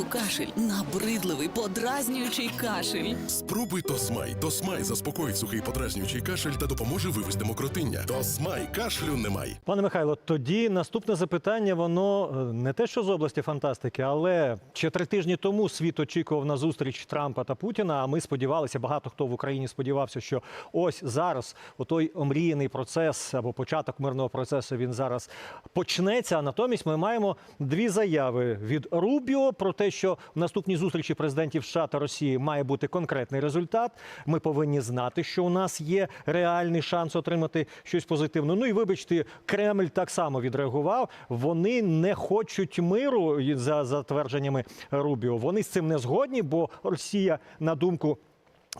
знову кашель, набридливий, подразнюючий кашель. Спробуй Тосмай. Тосмай заспокоїть сухий подразнюючий кашель та допоможе вивести мокротиння. Тосмай кашлю немає. Пане Михайло, тоді наступне запитання, воно е, не те, що з області фантастики, але ще три тижні тому світ очікував на зустріч Трампа та Путіна. А ми сподівалися, багато хто в Україні сподівався, що ось зараз отой омріяний процес або початок мирного процесу він зараз почнеться. А натомість ми маємо дві заяви від Рубіо про те, що в наступній зустрічі президентів США та Росії має бути конкретний результат. Ми повинні знати, що у нас є реальний шанс отримати щось позитивне. Ну і вибачте, Кремль так само відреагував. Вони не хочуть миру за затвердженнями Рубіо. Вони з цим не згодні, бо Росія, на думку.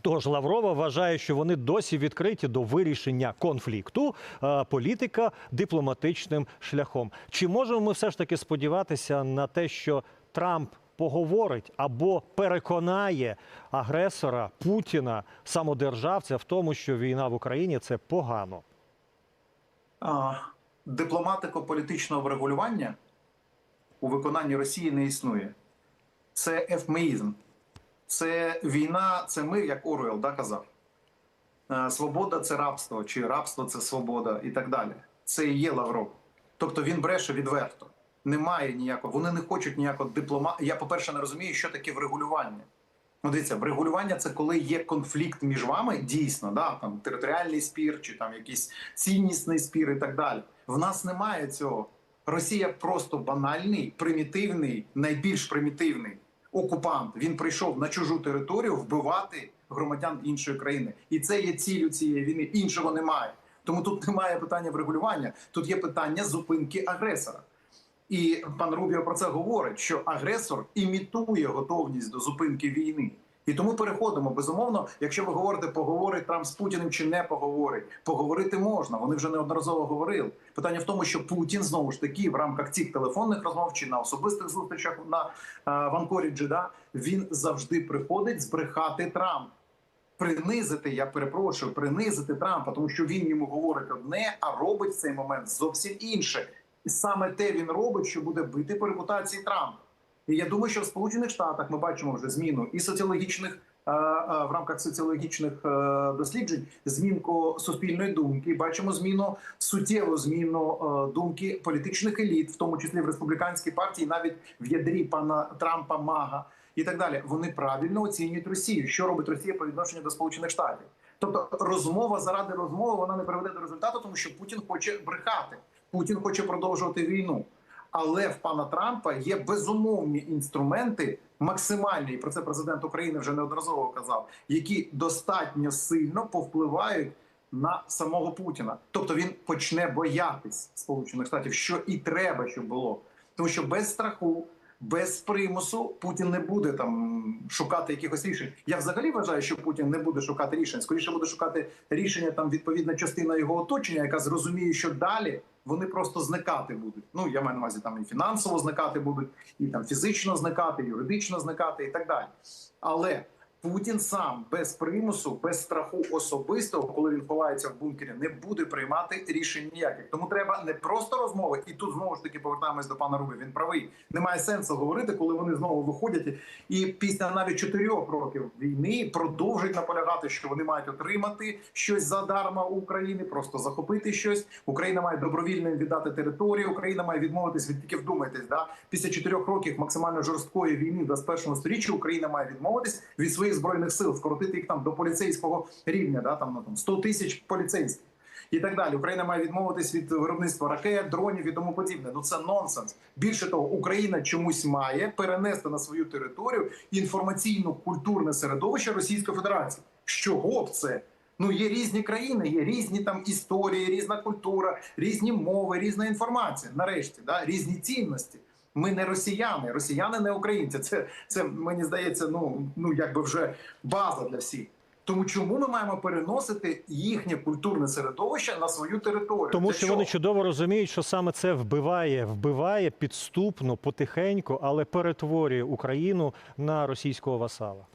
Того ж Лаврова вважає, що вони досі відкриті до вирішення конфлікту е, політика дипломатичним шляхом. Чи можемо ми все ж таки сподіватися на те, що Трамп поговорить або переконає агресора Путіна, самодержавця, в тому, що війна в Україні це погано? А, дипломатико-політичного врегулювання у виконанні Росії не існує. Це ефмеїзм. Це війна, це мир, як Оруел да, казав. Е, Свобода це рабство, чи рабство це свобода і так далі. Це і є Лавров. Тобто він бреше відверто. Немає ніякого. Вони не хочуть ніякого диплома. Я, по-перше, не розумію, що таке врегулювання. Ну, дивіться, врегулювання це коли є конфлікт між вами, дійсно, да, там територіальний спір, чи там якийсь ціннісний спір і так далі. В нас немає цього. Росія просто банальний, примітивний, найбільш примітивний окупант. Він прийшов на чужу територію вбивати громадян іншої країни. І це є ціллю цієї війни. Іншого немає. Тому тут немає питання врегулювання, тут є питання зупинки агресора. І пан Рубіо про це говорить, що агресор імітує готовність до зупинки війни. І тому переходимо. Безумовно, якщо ви говорите, поговорить Трамп з Путіним чи не поговорить, поговорити можна. Вони вже неодноразово говорили. Питання в тому, що Путін знову ж таки в рамках цих телефонних розмов чи на особистих зустрічах на е, в Анкоріджі, да, він завжди приходить збрехати Трамп. Принизити, я перепрошую, принизити Трампа, тому що він йому говорить одне, а робить в цей момент зовсім інше. І саме те він робить, що буде бити по репутації Трампа. І я думаю, що в Сполучених Штатах ми бачимо вже зміну і соціологічних е, е, в рамках соціологічних е, досліджень, змінку суспільної думки. Бачимо зміну суттєву зміну думки політичних еліт, в тому числі в республіканській партії, навіть в ядрі пана Трампа, Мага і так далі. Вони правильно оцінюють Росію. Що робить Росія по відношенню до Сполучених Штатів? Тобто розмова заради розмови вона не приведе до результату, тому що Путін хоче брехати. Путін хоче продовжувати війну. Але в пана Трампа є безумовні інструменти, максимальні, і про це президент України вже неодноразово казав, які достатньо сильно повпливають на самого Путіна. Тобто він почне боятись Сполучених Штатів, що і треба, щоб було, тому що без страху. Без примусу Путін не буде там шукати якихось рішень. Я взагалі вважаю, що Путін не буде шукати рішень. Скоріше буде шукати рішення там відповідна частина його оточення, яка зрозуміє, що далі вони просто зникати будуть. Ну я маю на увазі там і фінансово зникати будуть, і там фізично зникати, і юридично зникати, і так далі. Але Путін сам без примусу, без страху особистого, коли він ховається в бункері, не буде приймати рішень ніяких. Тому треба не просто розмови, і тут знову ж таки повертаємось до пана Руби. Він правий. Немає сенсу говорити, коли вони знову виходять і після навіть чотирьох років війни продовжують наполягати, що вони мають отримати щось задарма у України, просто захопити щось. Україна має добровільно віддати територію. Україна має відмовитись від тільки вдумайтесь, да після чотирьох років максимально жорсткої війни в 21 сторіччі Україна має відмовитись від своїх збройних сил, скоротити їх там до поліцейського рівня, да там на там 100 тисяч поліцейських. І так далі, Україна має відмовитись від виробництва ракет, дронів і тому подібне. Ну це нонсенс. Більше того, Україна чомусь має перенести на свою територію інформаційно-культурне середовище Російської Федерації. Чого б це? Ну є різні країни, є різні там історії, різна культура, різні мови, різна інформація. Нарешті, да, різні цінності. Ми не росіяни, росіяни не українці. Це це мені здається, ну ну якби вже база для всіх. Тому чому ми маємо переносити їхнє культурне середовище на свою територію? Тому Для що чого? вони чудово розуміють, що саме це вбиває, вбиває підступно, потихеньку, але перетворює Україну на російського васала.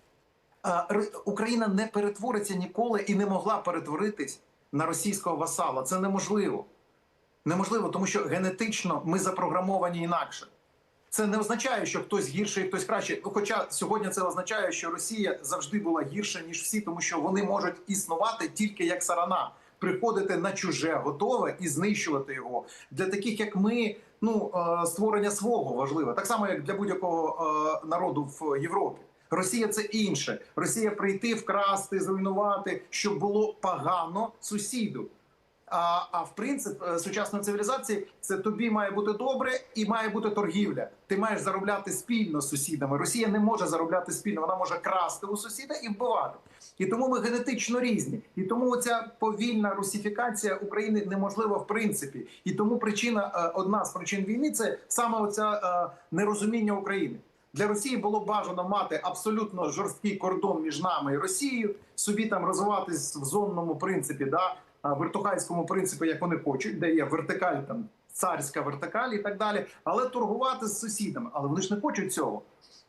Україна не перетвориться ніколи і не могла перетворитись на російського васала. Це неможливо. Неможливо, тому що генетично ми запрограмовані інакше. Це не означає, що хтось гірший, хтось краще. Ну, Хоча сьогодні це означає, що Росія завжди була гірша ніж всі, тому що вони можуть існувати тільки як сарана, приходити на чуже, готове і знищувати його. Для таких як ми, ну е, створення свого важливе, так само як для будь-якого е, народу в Європі. Росія це інше. Росія прийти, вкрасти, зруйнувати, щоб було погано сусіду. А, а в принцип е, сучасної цивілізації це тобі має бути добре і має бути торгівля. Ти маєш заробляти спільно з сусідами. Росія не може заробляти спільно, вона може красти у сусіда і вбивати. І тому ми генетично різні. І тому ця повільна русифікація України неможлива в принципі. І тому причина е, одна з причин війни це саме оця е, нерозуміння України. Для Росії було бажано мати абсолютно жорсткий кордон між нами і Росією, собі там розвиватись в зонному принципі, да, вертухайському принципі, як вони хочуть, де є вертикаль, там царська вертикаль і так далі, але торгувати з сусідами. Але вони ж не хочуть цього.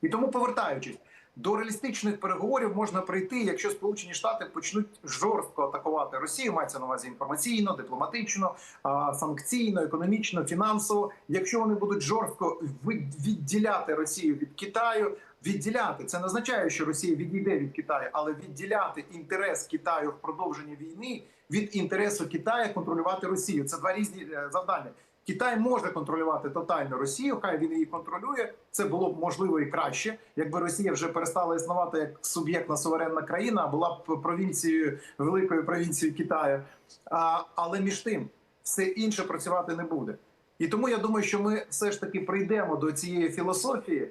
І тому, повертаючись до реалістичних переговорів, можна прийти, якщо Сполучені Штати почнуть жорстко атакувати Росію, мається на увазі інформаційно, дипломатично, санкційно, економічно, фінансово. Якщо вони будуть жорстко від- відділяти Росію від Китаю. Відділяти це не означає, що Росія відійде від Китаю, але відділяти інтерес Китаю в продовженні війни від інтересу Китаю контролювати Росію. Це два різні е, завдання. Китай може контролювати тотально Росію, хай він її контролює. Це було б можливо і краще, якби Росія вже перестала існувати як суб'єктна суверенна країна, а була б провінцією великою провінцією Китаю. А, але між тим все інше працювати не буде. І тому я думаю, що ми все ж таки прийдемо до цієї філософії.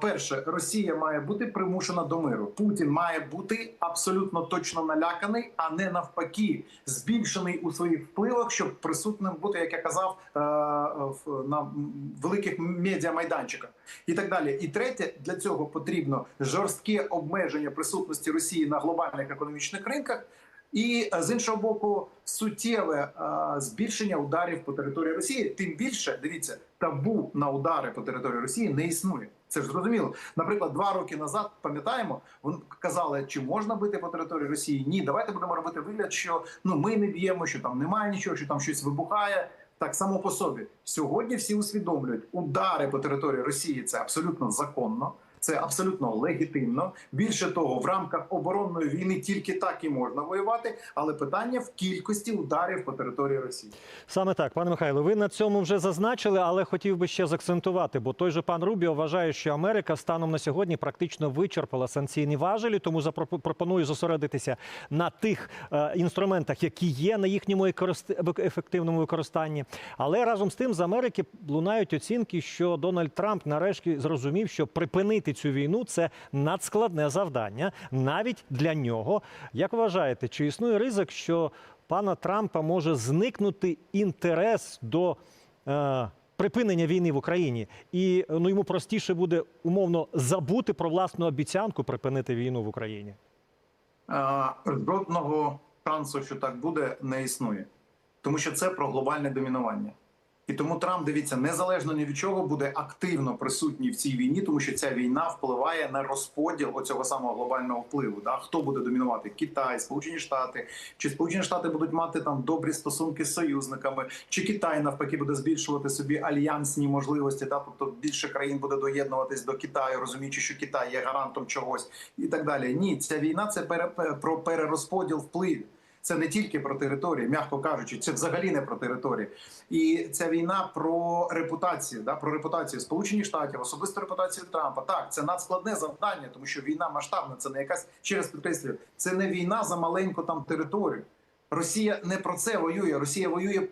Перше, Росія має бути примушена до миру. Путін має бути абсолютно точно наляканий, а не навпаки, збільшений у своїх впливах, щоб присутним бути, як я казав, е, на великих медіамайданчиках і так далі. І третє, для цього потрібно жорстке обмеження присутності Росії на глобальних економічних ринках. І е, з іншого боку, суттєве е, збільшення ударів по території Росії. Тим більше дивіться, табу на удари по території Росії не існує. Це ж зрозуміло. Наприклад, два роки назад пам'ятаємо, вони казали, чи можна бити по території Росії? Ні, давайте будемо робити вигляд, що ну ми не б'ємо, що там немає нічого, що там щось вибухає. Так само по собі сьогодні всі усвідомлюють, удари по території Росії це абсолютно законно. Це абсолютно легітимно. Більше того, в рамках оборонної війни тільки так і можна воювати, але питання в кількості ударів по території Росії. Саме так, пане Михайло, ви на цьому вже зазначили, але хотів би ще заакцентувати, бо той же пан Рубіо вважає, що Америка станом на сьогодні практично вичерпала санкційні важелі, тому запропо- пропоную зосередитися на тих е, інструментах, які є на їхньому ефективному використанні. Але разом з тим з Америки лунають оцінки, що Дональд Трамп нарешті зрозумів, що припинити цю війну це надскладне завдання навіть для нього. Як вважаєте, чи існує ризик, що пана Трампа може зникнути інтерес до е, припинення війни в Україні, і ну йому простіше буде умовно забути про власну обіцянку припинити війну в Україні. Е, Жодного шансу, що так буде, не існує, тому що це про глобальне домінування. І тому Трамп, дивіться, незалежно ні від чого буде активно присутній в цій війні, тому що ця війна впливає на розподіл оцього самого глобального впливу. Да? Хто буде домінувати? Китай, Сполучені Штати, чи Сполучені Штати будуть мати там добрі стосунки з союзниками, чи Китай навпаки буде збільшувати собі альянсні можливості, да? тобто більше країн буде доєднуватись до Китаю, розуміючи, що Китай є гарантом чогось і так далі. Ні, ця війна це пере, про перерозподіл впливів. Це не тільки про території, м'яко кажучи, це взагалі не про території. І ця війна про репутацію, да, про репутацію Сполучених Штатів, особисту репутацію Трампа. Так, це надскладне завдання, тому що війна масштабна. Це не якась через підкреслюю, це не війна за маленьку там територію. Росія не про це воює. Росія воює е,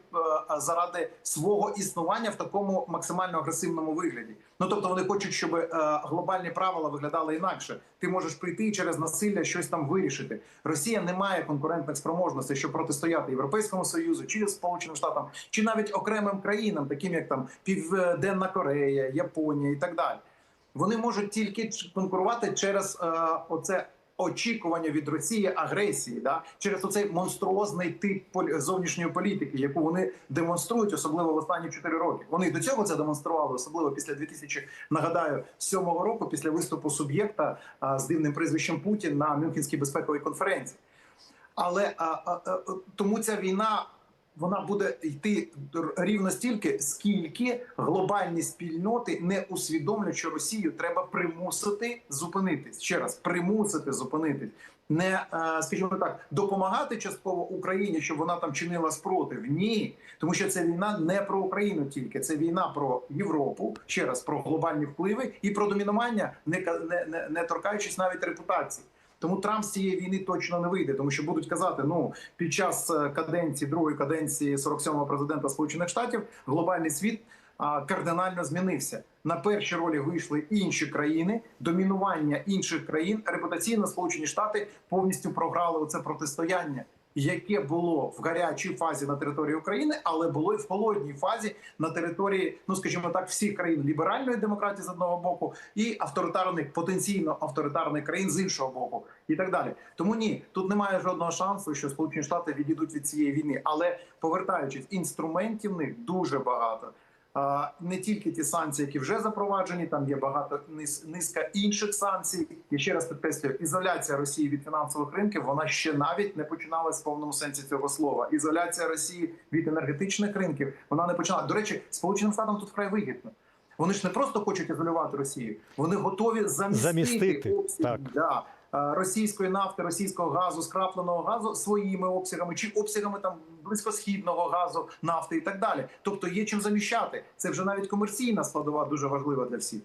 заради свого існування в такому максимально агресивному вигляді. Ну тобто вони хочуть, щоб е, глобальні правила виглядали інакше. Ти можеш прийти і через насилля щось там вирішити. Росія не має конкурентних спроможностей, щоб протистояти Європейському Союзу, чи Сполученим Штатам, чи навіть окремим країнам, таким як там Південна Корея, Японія і так далі. Вони можуть тільки конкурувати через е, оце очікування від Росії агресії, да через оцей монструозний тип зовнішньої політики, яку вони демонструють, особливо в останні 4 роки. Вони до цього це демонстрували, особливо після 2000, нагадаю, 7 року, після виступу суб'єкта з дивним прізвищем Путін на Мюнхенській безпековій конференції. Але а, а, тому ця війна вона буде йти рівно стільки, скільки глобальні спільноти не усвідомлять, що Росію треба примусити зупинитись. Ще раз примусити зупинитись. Не е, скажімо так, допомагати частково Україні, щоб вона там чинила спротив. Ні, тому що це війна не про Україну тільки це війна про Європу, ще раз про глобальні впливи і про домінування, не не, не, не торкаючись навіть репутації. Тому Трамп з цієї війни точно не вийде, тому що будуть казати: ну під час е, каденції другої каденції 47-го президента Сполучених Штатів глобальний світ кардинально змінився. На перші ролі вийшли інші країни, домінування інших країн. Репутаційно Сполучені Штати повністю програли оце протистояння, яке було в гарячій фазі на території України, але було і в холодній фазі на території, ну скажімо так, всіх країн ліберальної демократії з одного боку і авторитарних, потенційно авторитарних країн з іншого боку, і так далі. Тому ні, тут немає жодного шансу, що Сполучені Штати відійдуть від цієї війни. Але повертаючись, інструментів в них дуже багато. Не тільки ті санкції, які вже запроваджені, там є багато низ- низка інших санкцій. І ще раз підкреслюю, ізоляція Росії від фінансових ринків вона ще навіть не починалась в повному сенсі цього слова. Ізоляція Росії від енергетичних ринків вона не почала. До речі, Сполученим Штатам тут вкрай вигідно. Вони ж не просто хочуть ізолювати Росію, вони готові замістити, Замістити, обсяги, так. да, російської нафти, російського газу, скрапленого газу своїми обсягами чи обсягами там близькосхідного газу, нафти і так далі. Тобто є чим заміщати. Це вже навіть комерційна складова дуже важлива для всіх.